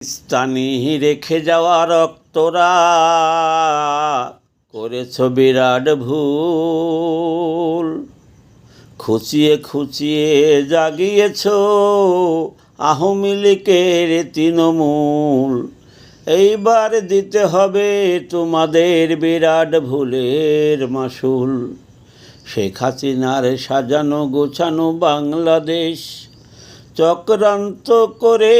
পাকিস্তানি রেখে যাওয়া রক্তরা করেছ বিরাট ভুল। খুচিয়ে খুচিয়ে জাগিয়েছ আওয়ামী লীগের তৃণমূল। এইবার দিতে হবে তোমাদের বিরাট ভুলের মাসুল। শেখ হাসিনার সাজানো গোছানো বাংলাদেশ চক্রান্ত করে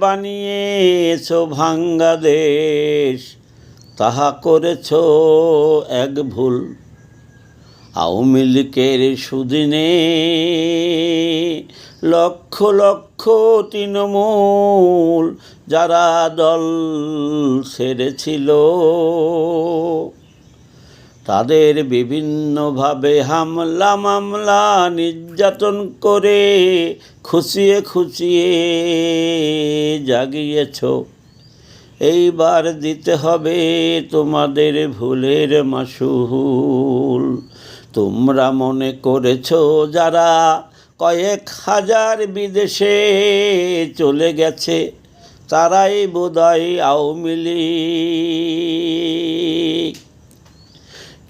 বানিয়েছ ভাঙ্গা দেশ। তাহা করেছ এক ভুল। আওয়ামী লীগের সুদিনে লক্ষ লক্ষ তৃণমূল যারা দল ছেড়েছিল। তাদের বিভিন্নভাবে হামলা মামলা নির্যাতন করে খুশিয়ে খুশিয়ে জাগিয়েছ। এইবার দিতে হবে তোমাদের ভুলের মাসুল। তোমরা মনে করেছ যারা কয়েক হাজার বিদেশে চলে গেছে, তারাই বোধহয় আওয়ামী লীগ।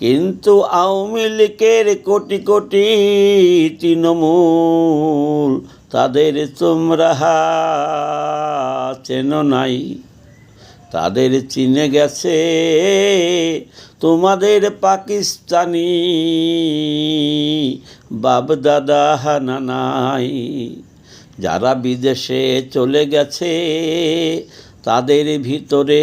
কিন্তু আওয়ামী লীগের কোটি কোটি তৃণমূল তাদের তোমরা চেন নাই। তাদের চিনে গেছে, তোমাদের পাকিস্তানি বাপদাদা নানাই যারা বিদেশে চলে গেছে তাদের ভিতরে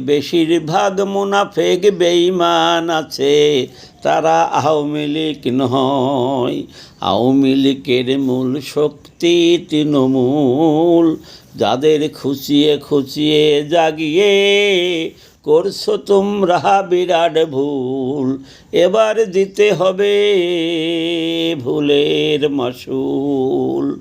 বেশিরভাগ মুনাফেক বেঈমান আছে। তারা আওয়ামী লীগ নয়। আওয়ামী লীগের মূল শক্তি তৃণমূল। যাদের খুশিয়ে খুশিয়ে জাগিয়ে করছ তোমরা বিরাট ভুল। এবার দিতে হবে ভুলের মাসুল।